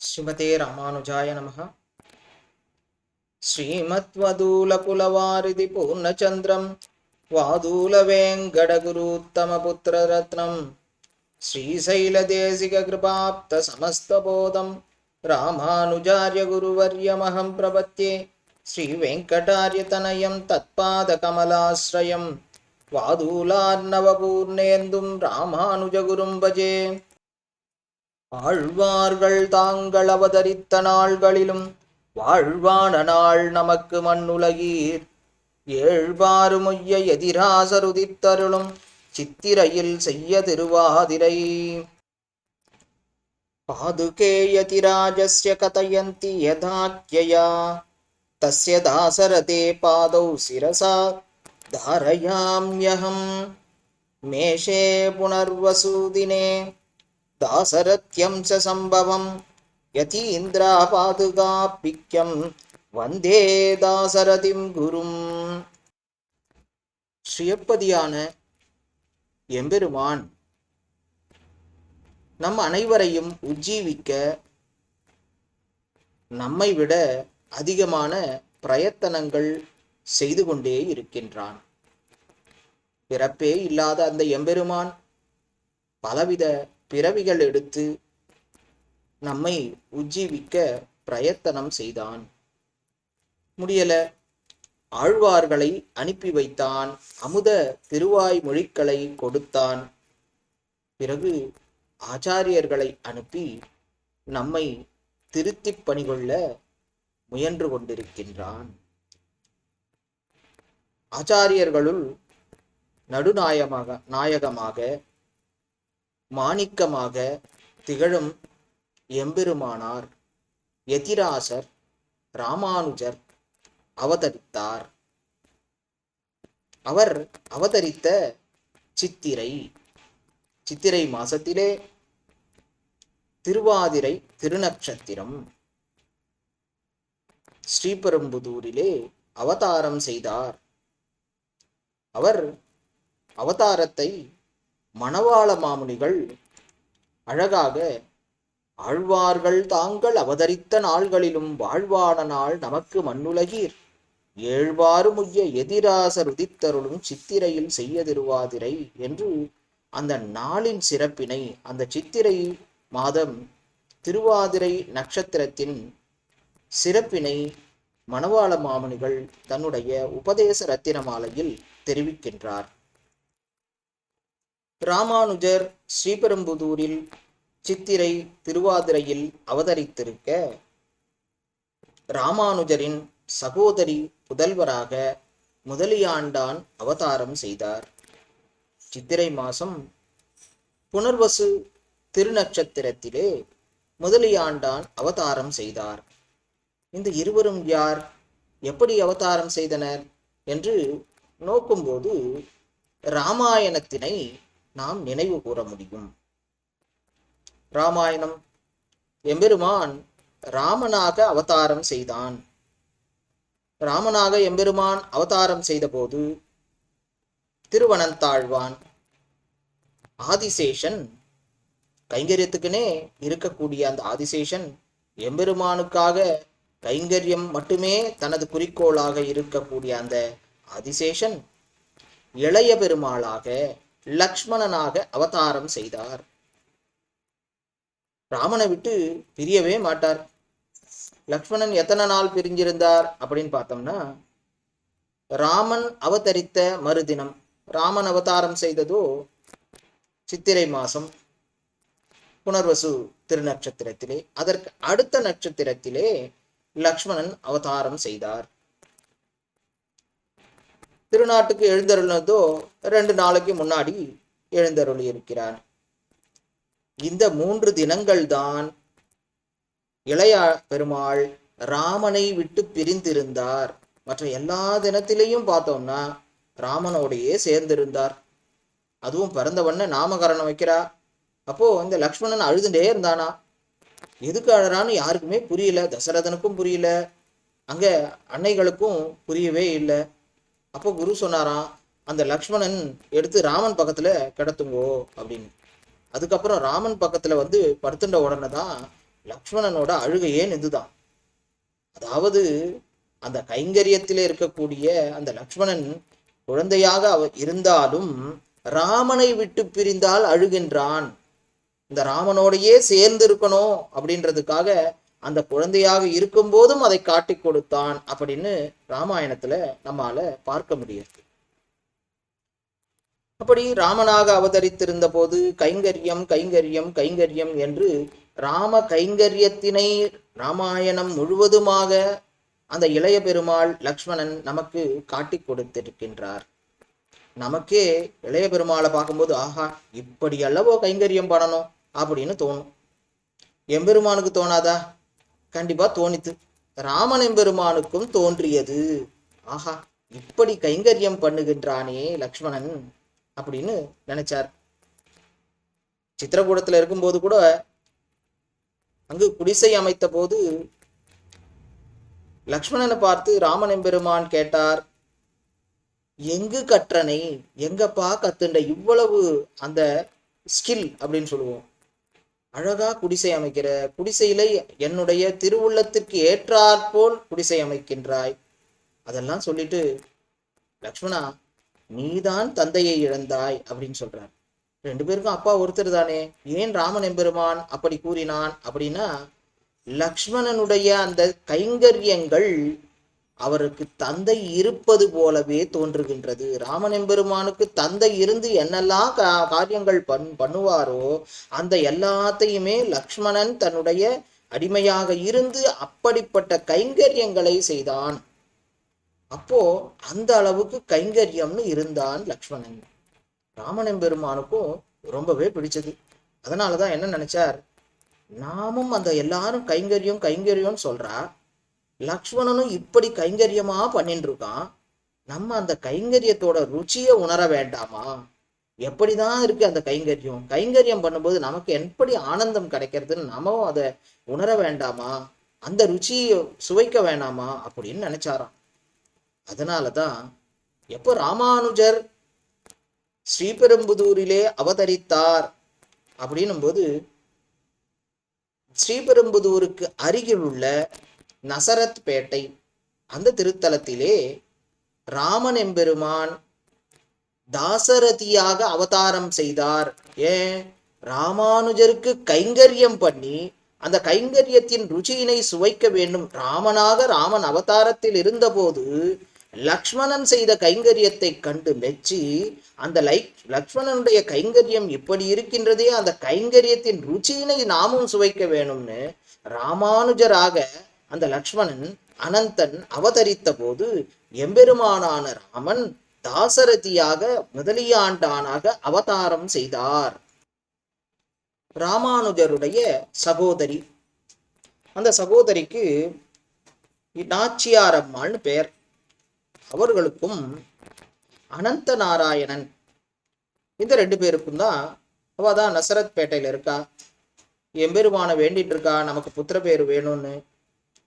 శ్రీమతే రామానుజాయ నమ. శ్రీమత్వదూలకులవారిది పూర్ణచంద్రం వాదూల వేంకటగురుత్తమపుత్రరత్నం శ్రీశైలదేశికృపాప్త సమస్తబోధం రామానుజార్య గురువర్యమహం ప్రపత్యే శ్రీవేంకటార్యతనయం తత్పాదకమలాశ్రయం వాదూలార్ణవపూర్ణేందుం రామానుజగురుం భజే. ஆழ்வார்கள் தாங்கள் அவதரித்த நாள்களிலும் வாழ்வான நாள் நமக்கு மண்ணுலகீர் ஏழ்வாறு மொய்ய எதிராசருதித்தருளும் சித்திரையில் செய்ய திருவாதிரை பாதுகே யதிராஜஸ்ய கதயந்தி யதாக்கியயா தஸ்ய தாசரதே பாதௌ சிரசா धारयाम्यहं मेषे पुनर्वसूदिने दासरथ्यं च सम्भवं यतीन्द्रापादुकापिक्यं வந்தே தாசரதிம் குரும் ஸ்ரீயப்பதியான எம்பெருமான் நம் அனைவரையும் உஜ்ஜீவிக்க நம்மை விட அதிகமான பிரயத்தனங்கள் செய்து கொண்டே இருக்கின்றான் பிறப்பே இல்லாத அந்த எம்பெருமான் பலவித பிறவிகள் எடுத்து நம்மை உஜ்ஜீவிக்க பிரயத்தனம் செய்தான். முடியல ஆழ்வார்களை அனுப்பி வைத்தான். அமுத திருவாய் மொழிகளை கொடுத்தான். பிறகு ஆச்சாரியர்களை அனுப்பி நம்மை திருத்தி பணிகொள்ள முயன்று கொண்டிருக்கின்றான். ஆச்சாரியர்களுள் நடுநாயமாக நாயகமாக மாணிக்கமாக திகழும் எம்பெருமானார் எதிராசர் ராமானுஜர் அவதரித்தார். அவர் அவதரித்த சித்திரை சித்திரை மாசத்திலே திருவாதிரை திருநக்ஷத்திரம் ஸ்ரீபெரும்புதூரிலே அவதாரம் செய்தார். அவர் அவதாரத்தை மணவாள மாமுனிகள் அழகாக ஆழ்வார்கள் தாங்கள் அவதரித்த நாள்களிலும் வாழ்வான நாள் நமக்கு மண்ணுலகீர். ஏழ்வாறு முய்ய எதிராசர் உதித்தருளும் சித்திரையில் செய்ய திருவாதிரை என்று அந்த நாளின் சிறப்பினை அந்த சித்திரை மாதம் திருவாதிரை நட்சத்திரத்தின் சிறப்பினை மணவாள மாமுனிகள் தன்னுடைய உபதேச ரத்தின மாலையில் தெரிவிக்கின்றார். ராமானுஜர் ஸ்ரீபெரும்புதூரில் சித்திரை திருவாதிரையில் அவதரித்திருக்க ராமானுஜரின் சகோதரி புதல்வராக முதலியாண்டான் அவதாரம் செய்தார். சித்திரை மாசம் புனர்வசு திருநட்சத்திரத்திலே முதலியாண்டான் அவதாரம் செய்தார். இந்த இருவரும் யார்? எப்படி அவதாரம் செய்தனர்? என்று நோக்கும்போது ராமாயணத்தினை நாம் நினைவு கூற முடியும். ராமாயணம். எம்பெருமான் ராமனாக அவதாரம் செய்தான். ராமனாக எம்பெருமான் அவதாரம் செய்தபோது திருவனந்தாழ்வான் ஆதிசேஷன் கைங்கரியத்துக்குனே இருக்கக்கூடிய அந்த ஆதிசேஷன் எம்பெருமானுக்காக கைங்கரியம் மட்டுமே தனது குறிக்கோளாக இருக்கக்கூடிய அந்த ஆதிசேஷன் இளைய பெருமாளாக லக்ஷ்மணனாக அவதாரம் செய்தார். ராமனை விட்டு பிரியவே மாட்டார். லக்ஷ்மணன் எத்தனை நாள் பிரிஞ்சிருந்தார் அப்படின்னு பார்த்தோம்னா ராமன் அவதரித்த மறுதினம் ராமன் அவதாரம் செய்ததோ சித்திரை மாசம் புனர்வசு திருநட்சத்திரத்திலே அதற்கு அடுத்த நட்சத்திரத்திலே லக்ஷ்மணன் அவதாரம் செய்தார். திருநாட்டுக்கு எழுந்தருளதோ ரெண்டு நாளைக்கு முன்னாடி எழுந்தருளி இருக்கிறார் இந்த மூன்று தினங்கள் தான் இளைய பெருமாள் ராமனை விட்டு பிரிந்திருந்தார். மற்ற எல்லா தினத்திலையும் பார்த்தோம்னா ராமனோடையே சேர்ந்திருந்தார். அதுவும் பிறந்தவண்ண நாமகரணம் வைக்கிறா. அப்போ இந்த லக்ஷ்மணன் அழுதுண்டே இருந்தானா? எதுக்கு அழறான்னு யாருக்குமே புரியல. தசரதனுக்கும் புரியல. அங்க அன்னைகளுக்கும் புரியவே இல்லை. அப்போ குரு சொன்னாராம் அந்த லக்ஷ்மணன் எடுத்து ராமன் பக்கத்துல கிடத்துங்கோ அப்படின்னு. அதுக்கப்புறம் ராமன் பக்கத்துல வந்து படுத்துட்ட உடனே தான் லக்ஷ்மணனோட அழுகையே இதுதான் அதாவது அந்த கைங்கரியத்திலே இருக்கக்கூடிய அந்த லக்ஷ்மணன் குழந்தையாக அவ இருந்தாலும் ராமனை விட்டு பிரிந்தால் அழுகின்றான். இந்த ராமனோடையே சேர்ந்து இருக்கணும் அப்படின்றதுக்காக அந்த குழந்தையாக இருக்கும் போதும் அதை காட்டி கொடுத்தான் அப்படின்னு ராமாயணத்துல நம்மால பார்க்க முடியாது. அப்படி ராமனாக அவதரித்திருந்த போது கைங்கரியம் கைங்கரியம் கைங்கரியம் என்று ராம கைங்கரியத்தினை ராமாயணம் முழுவதுமாக அந்த இளைய பெருமாள் லக்ஷ்மணன் நமக்கு காட்டி கொடுத்திருக்கின்றார். நமக்கே இளைய பெருமாளை பார்க்கும்போது ஆஹா இப்படி அல்லவோ கைங்கரியம் பண்ணணும் அப்படின்னு தோணும். எம்பெருமானுக்கு தோணாதா? கண்டிப்பா தோணித்து. ராமனெம்பெருமானுக்கும் தோன்றியது. ஆஹா இப்படி கைங்கரியம் பண்ணுகின்றானே லக்ஷ்மணன் அப்படின்னு நினைச்சார். சித்திரகூடத்துல இருக்கும்போது கூட அங்கு குடிசை அமைத்த போது லக்ஷ்மணனை பார்த்து ராமன் எம்பெருமான் கேட்டார் எங்கு கற்றனை? எங்கப்பா கத்துண்ட? இவ்வளவு அந்த ஸ்கில் அப்படின்னு சொல்லுவோம். அழகா குடிசை அமைக்கிற குடிசையில என்னுடைய திருவுள்ளத்திற்கு ஏற்றாற்போல் குடிசை அமைக்கின்றாய். அதெல்லாம் சொல்லிட்டு லக்ஷ்மணா நீதான் தந்தையை இழந்தாய் அப்படின்னு சொல்றார். ரெண்டு பேருக்கும் அப்பா ஒருத்தர் தானே. ஏன் ராமன் எம்பெருமான்? அப்படி கூறினான். அப்படின்னா லக்ஷ்மணனுடைய அந்த கைங்கரியங்கள் அவருக்கு தந்தை இருப்பது போலவே தோன்றுகின்றது. ராமன் எம்பெருமானுக்கு தந்தை இருந்து என்னெல்லாம் கா- காரியங்கள் பண் பண்ணுவாரோ அந்த எல்லாத்தையுமே லக்ஷ்மணன் தன்னுடைய அடிமையாக இருந்து அப்படிப்பட்ட கைங்கரியங்களை செய்தான். அப்போ அந்த அளவுக்கு கைங்கரியம்னு இருந்தான் லக்ஷ்மணன். ராமன் பெருமானுக்கும் ரொம்பவே பிடிச்சது. அதனாலதான் என்ன நினைச்சார்? நாமும் அந்த எல்லாரும் கைங்கரியம் கைங்கரியம்னு சொல்றா லக்ஷ்மணனும் இப்படி கைங்கரியமா பண்ணிட்டு இருக்கான் நம்ம அந்த கைங்கரியத்தோட ருச்சியை உணர வேண்டாமா? எப்படிதான் இருக்கு அந்த கைங்கரியம்? கைங்கரியம் பண்ணும்போது நமக்கு எப்படி ஆனந்தம் கிடைக்கிறதுன்னு நம்ம அதை உணர வேண்டாமா? அந்த ருச்சியை சுவைக்க வேணாமா? அப்படின்னு நினைச்சாராம். அதனாலதான் எப்போ ராமானுஜர் ஸ்ரீபெரும்புதூரிலே அவதரித்தார் அப்படின்னும் போது ஸ்ரீபெரும்புதூருக்கு அருகில் உள்ள நசரத் பேட்டை அந்த திருத்தலத்திலே ராமன் எம்பெருமான் தாசரதியாக அவதாரம் செய்தார். ஏன்? ராமானுஜருக்கு கைங்கரியம் பண்ணி அந்த கைங்கரியத்தின் ருச்சியினை சுவைக்க வேண்டும். ராமனாக ராமன் அவதாரத்தில் இருந்தபோது லக்ஷ்மணன் செய்த கைங்கரியத்தை கண்டு மெச்சி அந்த லை லக்ஷ்மணனுடைய கைங்கரியம் இப்படி இருக்கின்றதே அந்த கைங்கரியத்தின் ருச்சியினை நாமும் சுவைக்க வேணும்னு ராமானுஜராக அந்த லக்ஷ்மணன் அனந்தன் அவதரித்த போது எம்பெருமானான ராமன் தாசரதியாக முதலியாண்டானாக அவதாரம் செய்தார். ராமானுஜருடைய சகோதரி. அந்த சகோதரிக்கு நாச்சியார் அம்மாள்னு பெயர். அவர்களுக்கும் அனந்த நாராயணன். இந்த ரெண்டு பேருக்கும் தான் அவ தான் நசரத் பேட்டையில இருக்கா. எம்பெருமான வேண்டிட்டு இருக்கா? நமக்கு புத்திர பேர் வேணும்னு.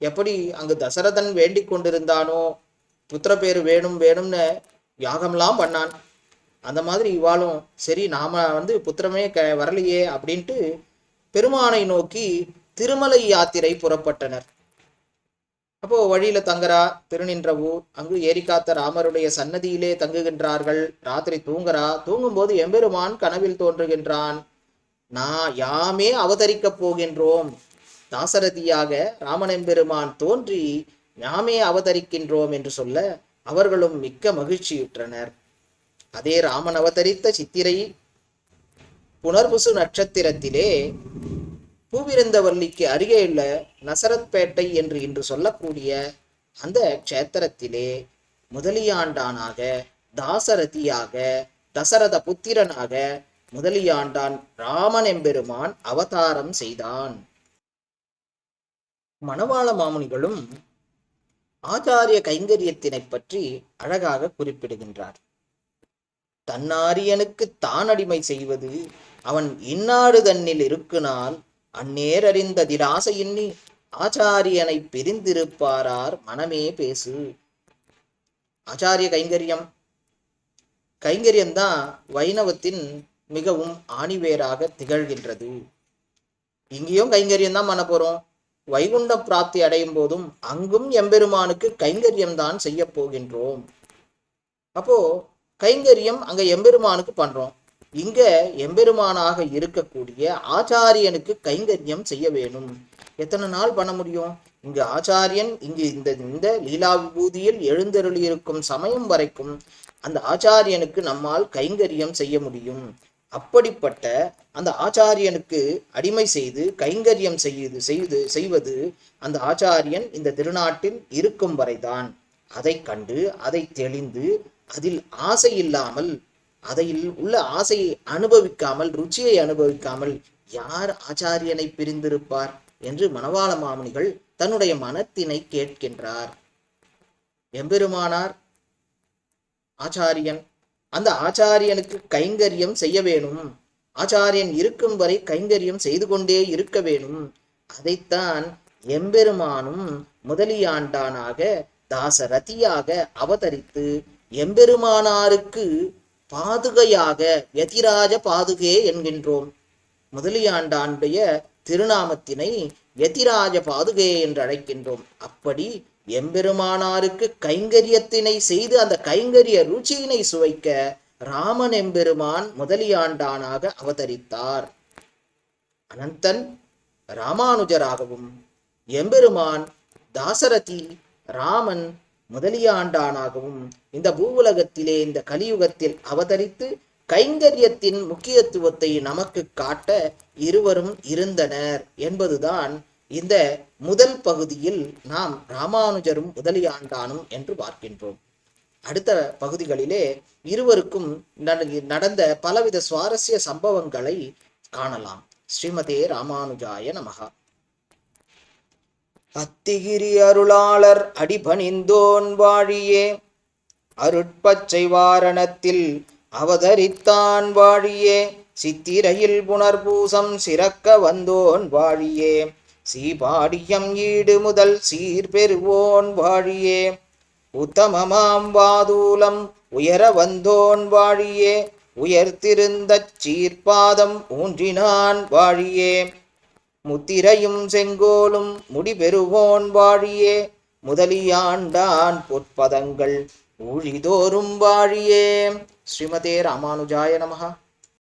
எப்படி அங்கு தசரதன் வேண்டிக் கொண்டிருந்தானோ? புத்திர பேர் வேணும் வேணும்னு யாகம்லாம் பண்ணான். அந்த மாதிரி இவாளும் சரி நாம வந்து புத்திரமே க வரலையே அப்படின்ட்டு பெருமானை நோக்கி திருமலை யாத்திரை புறப்பட்டனர். அப்போ வழியில தங்குறா திருநின்றவு அங்கு ஏரிக்காத்த ராமருடைய சன்னதியிலே தங்குகின்றார்கள். ராத்திரி தூங்குறா தூங்கும்போது எம்பெருமான் கனவில் தோன்றுகின்றான். நான் யாமே அவதரிக்கப் போகின்றோம். தாசரதியாக ராமனெம்பெருமான் தோன்றி நாமே அவதரிக்கின்றோம் என்று சொல்ல அவர்களும் மிக்க மகிழ்ச்சியுற்றனர். அதே ராமன் அவதரித்த சித்திரை புனர்புசு நட்சத்திரத்திலே பூவிருந்தவல்லிக்கு அருகேயுள்ள நசரத்பேட்டை என்று இன்று சொல்லக்கூடிய அந்த க்ஷேத்திரத்திலே முதலியாண்டானாக தாசரதியாக தசரத புத்திரனாக முதலியாண்டான் ராமன் எம்பெருமான் அவதாரம் செய்தான். மணவாள மாமுனிகளும் ஆச்சாரிய கைங்கரியத்தினை பற்றி அழகாக குறிப்பிடுகின்றார். தன்னாரியனுக்கு தான் அடிமை செய்வது அவன் இன்னாடு தன்னில் இருக்குனால் அந்நேரறிந்த திராசை எண்ணி ஆச்சாரியனை பிரிந்திருப்பாரார் மனமே பேசு. ஆச்சாரிய கைங்கரியம். கைங்கரியம்தான் வைணவத்தின் மிகவும் ஆணிவேராக திகழ்கின்றது. இங்கேயும் கைங்கரியம் தான் பண்ண போறோம். வைகுண்ட பிராப்தி அடையும் போதும் அங்கும் எம்பெருமானுக்கு கைங்கரியம் தான் செய்ய போகின்றோம். அப்போ கைங்கரியம் அங்க எம்பெருமானுக்கு பண்றோம். இங்க எம்பெருமானாக இருக்கக்கூடிய ஆச்சாரியனுக்கு கைங்கரியம் செய்ய வேணும். எத்தனை நாள் பண்ண முடியும்? இங்கு ஆச்சாரியன் இங்கு இந்த இந்த லீலா விபூதியில் எழுந்தருளி இருக்கும் சமயம் வரைக்கும் அந்த ஆச்சாரியனுக்கு நம்மால் கைங்கரியம் செய்ய முடியும். அப்படிப்பட்ட அந்த ஆச்சாரியனுக்கு அடிமை செய்து கைங்கரியம் செய்து செய்து செய்வது அந்த ஆச்சாரியன் இந்த திருநாட்டில் இருக்கும் வரைதான். அதை கண்டு அதை தெளிந்து அதில் ஆசை இல்லாமல் அதில் உள்ள ஆசையை அனுபவிக்காமல் ருச்சியை அனுபவிக்காமல் யார் ஆச்சாரியனை பிரிந்திருப்பார் என்று மணவாள மாமுனிகள் தன்னுடைய மனத்தினை கேட்கின்றார். எம்பெருமானார் ஆச்சாரியன் அந்த ஆச்சாரியனுக்கு கைங்கரியம் செய்ய வேணும். ஆச்சாரியன் இருக்கும் வரை கைங்கரியம் செய்து கொண்டே இருக்க வேணும். அதைத்தான் எம்பெருமானும் முதலியாண்டானாக தாசரதியாக அவதரித்து எம்பெருமானாருக்கு பாதுகையாக யதிராஜ பாதுகே என்கின்றோம். முதலியாண்டானுடைய திருநாமத்தினை யதிராஜ பாதுகே என்று அழைக்கின்றோம் அப்படி எம்பெருமானாருக்கு கைங்கரியத்தினை செய்து அந்த கைங்கரிய ருச்சியினை சுவைக்க ராமன் எம்பெருமான் முதலியாண்டானாக அவதரித்தார். அனந்தன் ராமானுஜராகவும் எம்பெருமான் தாசரதி ராமன் முதலியாண்டானாகவும் இந்த பூவுலகத்திலே இந்த கலியுகத்தில் அவதரித்து கைங்கரியத்தின் முக்கியத்துவத்தை நமக்கு காட்ட இருவரும் இருந்தனர் என்பதுதான் இந்த முதல் பகுதியில் நாம் ராமானுஜரும் முதலியாண்டானும் என்று பார்க்கின்றோம். அடுத்த பகுதிகளிலே இருவருக்கும் நடந்த பலவித சுவாரஸ்ய சம்பவங்களை காணலாம். ஸ்ரீமதே ராமானுஜாய நமகா. அத்திகிரி அருளாளர் அடிபணிந்தோன் வாழியே அருட்பச்சை வாரணத்தில் அவதரித்தான் வாழியே சித்திரையில் புனர்பூசம் சிறக்க வந்தோன் வாழியே. சீபாடியம் ஈடு முதல் சீர்பெறுவோன் வாழியே. உத்தமமாம் வாதூலம் உயர வந்தோன் வாழியே. உயர்த்திருந்த சீர்பாதம் ஊன்றினான் வாழியே. முத்திரையும் செங்கோலும் முடிபெறுவோன் வாழியே. முதலியாண்டான் பொற்பதங்கள் ஊழிதோறும் வாழியே. ஸ்ரீமதே ராமானுஜாய நமகா